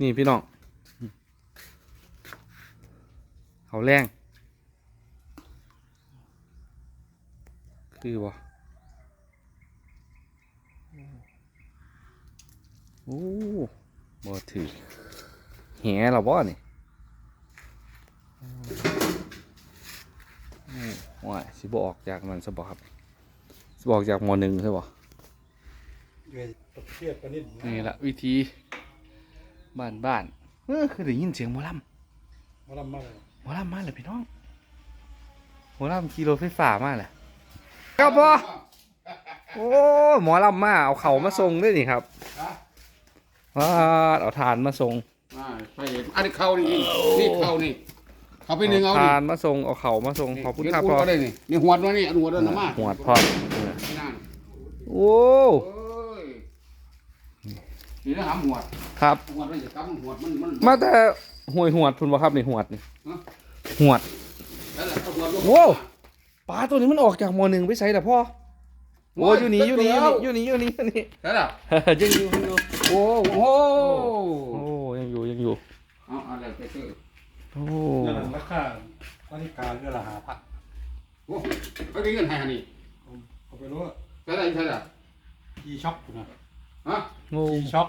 นี่พี่น้องเขาแรงคือบ่โอ้บ่ถือแหเหราบ่นี่โอ้ว้ายสิบ่ออกจากมันซะบ่ครับสิบ่ออกจากหมอหนึ่งใช่บ่เดือยตะเกียบกันนิดนี่ละวิธี บ้านบ้านๆเออคือได้ยินเสียงหมอลมาลำมากเลยำหมอลำมาเลยพี่น้องหมอลำขี่รถไฟฟ้ามาเลยครับพ่อโอ้หมอลำมาเอาเขามาส่งด้วยนี่ครับว้าเอาทานมาส่งอ่าไปเห็นอันนี้เข้านี่นี่เข้านี่เขาไปหนึ่งเอาทานี่นมาส่งเอาเขามาส่งขอบคุณเห็นครับอุ่นพ่อก็ได้นี่นี่หัวด้วยนี่อันหัวด้วยนะมาหัวดพ่อเออนี่นั่นโอ้ โอ้ย นี่นะหำหัวดครับหัวดมันจะกำหัวดมันมันมาแต่ห่วยหวดทุนบ่ครับนี่หวดนี่ฮะหวดนั่นแหละเอาหัวดลงโอ้ปลาตัวนี้มันออกจากหมอหนึ่งไปใส่แต่พ่อโอ้อยู่นี่อยู่นี่อยู่นี่อยู่นี่อยู่นี่นั่นแหละยังอยู่ยังอยู่โอ้โหโอ้ยังอยู่ยังอยู่เอาอะไรไปเจอโอ้นั่นแหละราคานาฬิกาเรือละหาพันโอ้ไปกินเงินให้อันนี้เอาไปรู้ว่าใช่ไหมใช่ไหมจีช็อคนะ ฮะโง่จีช็อค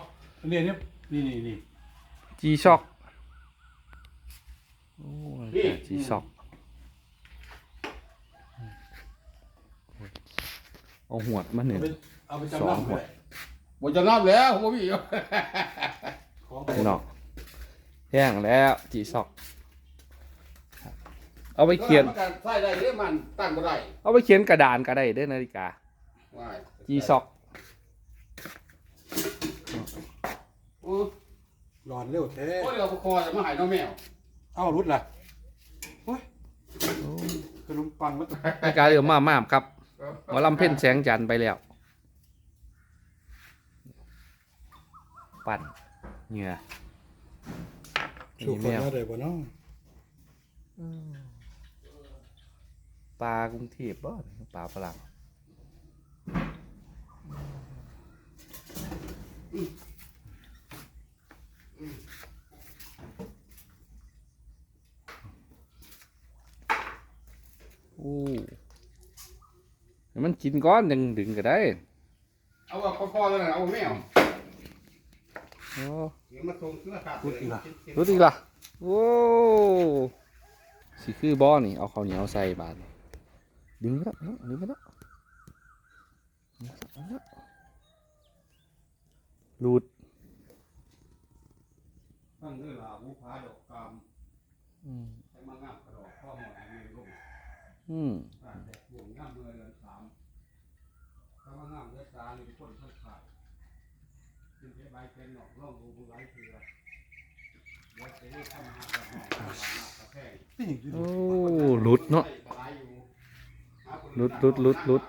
เรียนนี่นี่นี่นี่จีช็อกโอ้จีช็อกเอาหวดมาหนึ่งเอาไปเอาไปจำสองนำหัวเลยบ่จะนับแล้วบ่มีของพี่น้องแห้งแล้วจีช็อกเอาไปเขียนมัก็ใส่ได้เด้อมันตั้งบ่ได้เอาไปเขียนกระดานก็ได้เด้อนาฬิกาว้ายจีช็อก โอ้ หลอนเร็วแท้โอ้ยเอาไปคอจะมาให้น้องแมวเอ้ารุดล่ะโอ้ยขนมปังมันนาฬิกาเรือมาม่ามครับหมอลำเพ่นแสงจันทร์ไปแล้ว ปั่นเหงื่อถูกนี่คนแมวมาได้บ่เนาะปลากรุงเทพบ่ปลาฝรั่ง อ้ให้มันกินก้อนยังดึงก็ได้ เอาว่าพอๆแล้วนะเอาแมวโอ้เดี๋ยวมาส่งเสื้อขาดรุดอีกล่ะรู้ดีล่ะโอ้สิคือบ่อนี่ เอาข้าวเหนียวใส่บาทนี่ดึงไปแล้วดึงไปแล้วดึงไปแล้วหลุดตั้งเรือลาบุพาดอกกามอืมให้มางามกระดอกข้อหมอนมีลูกอืมอ่าเด็กห่วงงามเมือเดือนสามถ้ามางามเดื อนสามโอ้หลุดเนาะหลุดหลุดหลุดหลุด